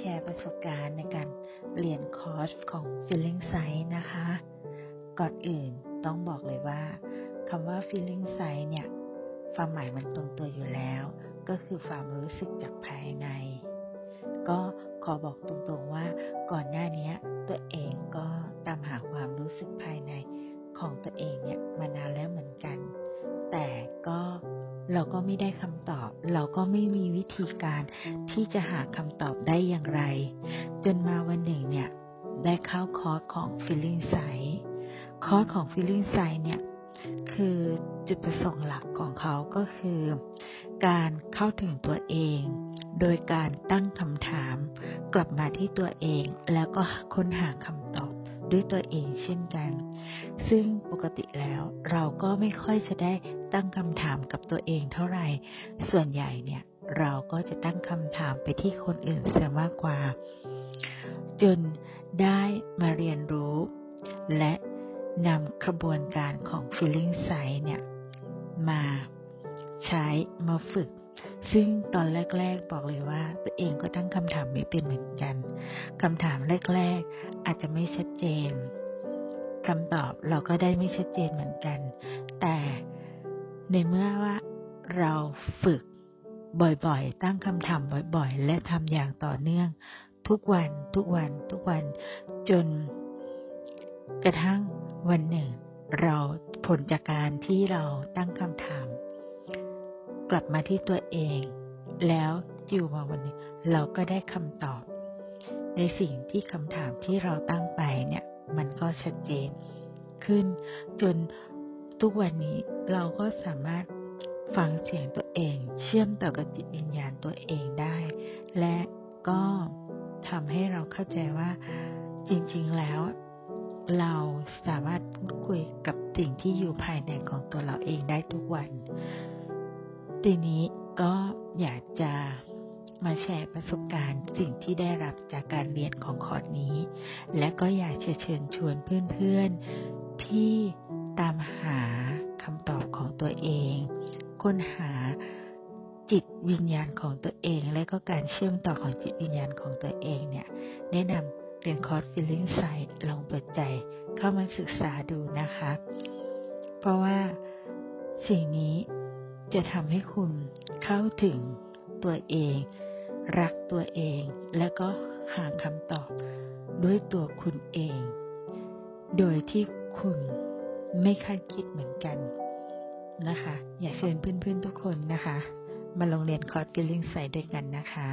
ชร์ประสบการณ์ในการเรียนคอร์สของ Feeling Sight นะคะ ก่อนอื่นต้องบอกเลยว่าคำว่า Feeling Sight เนี่ย ความหมายมันตรงตัวอยู่แล้ว ก็คือความรู้สึกจากภายใน ก็ขอบอกตรงๆว่าก่อนหน้านี้ตัวเองก็ตามหาความรู้สึกภายในของตัวเองเนี่ยมานานแล้วเหมือนกัน แต่ก็ เราก็ไม่ได้คำตอบ เราก็ไม่มีวิธีการที่จะหาคำตอบได้อย่างไร จนมาวันหนึ่งเนี่ย ได้เข้าคอร์สของ Feeling s i คอร์สของ Feeling s i เนี่ย คือจุดประสงค์หลักของเขาก็คือ การเข้าถึงตัวเอง โดยการตั้งคำถาม กลับมาที่ตัวเองแล้วก็ค้นหาคำตอบ ด้วยตัวเองเช่นกัน ซึ่งปกติแล้วเราก็ไม่ค่อยจะได้ตั้งคำถามกับตัวเองเท่าไหร่ ส่วนใหญ่เนี่ยเราก็จะตั้งคำถามไปที่คนอื่นเสียมากกว่า จนได้มาเรียนรู้ และนำกระบวนการของ Feeling Sight เนี่ย มาใช้มาฝึก ซึ่งตอนแรก ๆ บอกเลยว่า ตัวเองก็ตั้งคำถามไม่เป็นเหมือนกันคำถามแรก ๆ อาจจะไม่ชัดเจนคำตอบเราก็ได้ไม่ชัดเจนเหมือนกัน แต่ในเมื่อว่าเราฝึกบ่อยๆ ตั้งคำถามบ่อยๆ และทำอย่างต่อเนื่อง ทุกวันทุกวันทุกวันจนกระทั่งวันหนึ่ง เราผลจากการที่เราตั้งคำถาม กลับมาที่ตัวเอง แล้วอยู่มาวันนี้เราก็ได้คำตอบ ในสิ่งที่คำถามที่เราตั้งไปเนี่ย มันก็ชัดเจนขึ้น จนทุกวันนี้เราก็สามารถฟังเสียงตัวเอง เชื่อมต่อกับจิตวิญญาณตัวเองได้ และก็ทำให้เราเข้าใจว่าจริงๆแล้ว เราสามารถพูดคุยกับสิ่งที่อยู่ภายในของตัวเราเองได้ทุกวัน ทีนี้ก็อยากจะมาแชร์ประสบการณ์สิ่งที่ได้รับจากการเรียนของคอร์สนี้ และก็อยากจะเชิญชวนเพื่อนๆที่ตามหาคำตอบของตัวเอง ค้นหาจิตวิญญาณของตัวเอง และก็การเชื่อมต่อของจิตวิญญาณของตัวเองเนี่ยแนะนำเรียนคอร์ส Feeling Sight ลองเปิดใจเข้ามาศึกษาดูนะคะ เพราะว่าสิ่งนี้ จะทำให้คุณเข้าถึงตัวเอง รักตัวเอง และก็หาคำตอบด้วยตัวคุณเอง โดยที่คุณไม่คาดคิดเหมือนกันนะคะ อยากเชิญเพื่อนๆทุกคนนะคะ มาลงเรียนคอร์สกิลลิ่งใส่ด้วยกันนะคะ